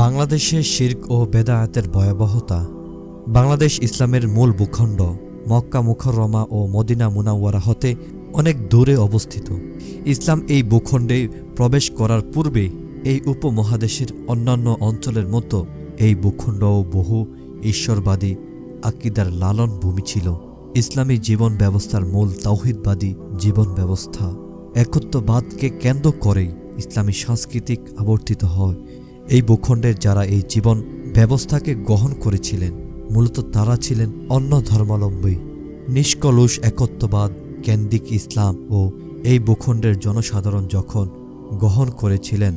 বাংলাদেশে শির্ক ও বেদায়াতের ভয়াবহতা, বাংলাদেশ ইসলামের মূল ভূখণ্ড, মক্কা মুখরমা ও মদিনা মুনাওয়ারা হতে অনেক দূরে অবস্থিত। ইসলাম এই ভূখণ্ডে প্রবেশ করার পূর্বে এই উপমহাদেশের অন্যান্য অঞ্চলের মতো এই ভূখণ্ডও বহু ঈশ্বরবাদী আকিদার লালন ভূমি ছিল। ইসলামী জীবন ব্যবস্থার মূল তাওহিদবাদী জীবন ব্যবস্থা, একত্ববাদকে কেন্দ্র করেই ইসলামী সাংস্কৃতিক আবর্তিত হয়। এই ভূখণ্ডের যারা এই জীবন ব্যবস্থাকে গ্রহণ করেছিলেন, মূলত তারা ছিলেন অন্য ধর্মাবলম্বী। নিষ্কলুষ, একত্ববাদ, কেন্দ্রিক ইসলাম ও এই ভূখণ্ডের জনসাধারণ যখন গ্রহণ করেছিলেন,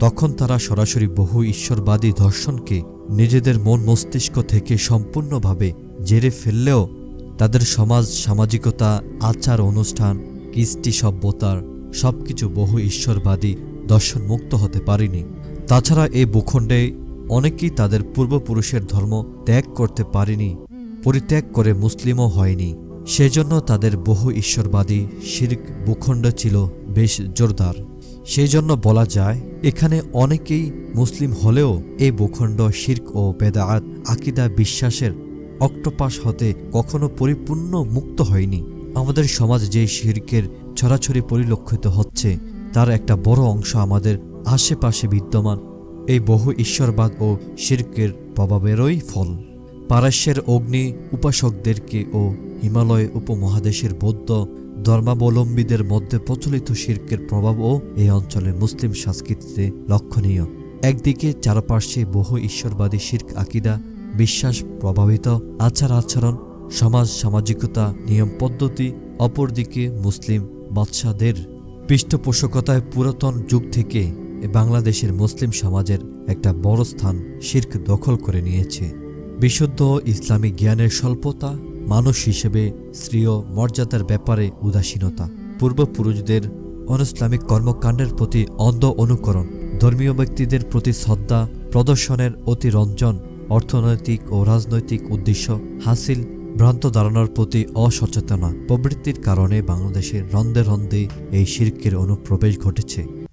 তখন তারা সরাসরি বহু ঈশ্বরবাদী দর্শনকে নিজেদের মন মস্তিষ্ক থেকে সম্পূর্ণভাবে জেরে ফেললেও তাদের সমাজ, সামাজিকতা, আচার, অনুষ্ঠান, কৃষ্টি সভ্যতার সবকিছু বহু ঈশ্বরবাদী দর্শন মুক্ত হতে পারেনি। তাছাড়া এই ভূখণ্ডে অনেকেই তাদের পূর্বপুরুষের ধর্ম ত্যাগ করতে পারেনি, পরিত্যাগ করে মুসলিমও হয়নি। সেজন্য তাদের বহু ঈশ্বরবাদী শির্ক ভূখণ্ড ছিল বেশ জোরদার। সেই জন্য বলা যায়, এখানে অনেকেই মুসলিম হলেও এই ভূখণ্ড শির্ক ও বেদায়াত আকিদা, বিশ্বাসের অক্টোপাস হতে কখনো পরিপূর্ণ মুক্ত হয়নি। আমাদের সমাজ যে শির্কের ছড়াছড়ি পরিলক্ষিত হচ্ছে, তার একটা বড় অংশ আমাদের আশেপাশে বিদ্যমান। এই বহু ঈশ্বরবাদ ও শির্কের প্রভাবেরই ফল। পারস্যের অগ্নি উপাসকদেরকে ও হিমালয় উপমহাদেশের বৌদ্ধ ধর্মাবলম্বীদের মধ্যে প্রচলিত শির্কের প্রভাবও এই অঞ্চলের মুসলিম সংস্কৃতিতে লক্ষণীয়। একদিকে চারপাশে বহু ঈশ্বরবাদী শির্ক আকিদা, বিশ্বাস প্রভাবিত, আচার আচরণ, সমাজ সামাজিকতা, নিয়ম পদ্ধতি, অপরদিকে মুসলিম বাদশাদের পৃষ্ঠপোষকতায় পুরাতন যুগ থেকে বাংলাদেশের মুসলিম সমাজের একটা বড় স্থান শির্ক দখল করে নিয়েছে। বিশুদ্ধ ইসলামী জ্ঞানের স্বল্পতা, মানুষ হিসেবে শ্রেয় মর্যাদার ব্যাপারে উদাসীনতা, পূর্বপুরুষদের অনইসলামিক কর্মকাণ্ডের প্রতি অন্ধ অনুকরণ, ধর্মীয় ব্যক্তিদের প্রতি শ্রদ্ধা, প্রদর্শনের অতিরঞ্জন অর্থনৈতিক ও রাজনৈতিক উদ্দেশ্য হাসিল, ভ্রান্ত ধারণার প্রতি অসচেতনা প্রবৃত্তির কারণে বাংলাদেশের রন্ধে রন্ধে এই শির্কের অনুপ্রবেশ ঘটেছে।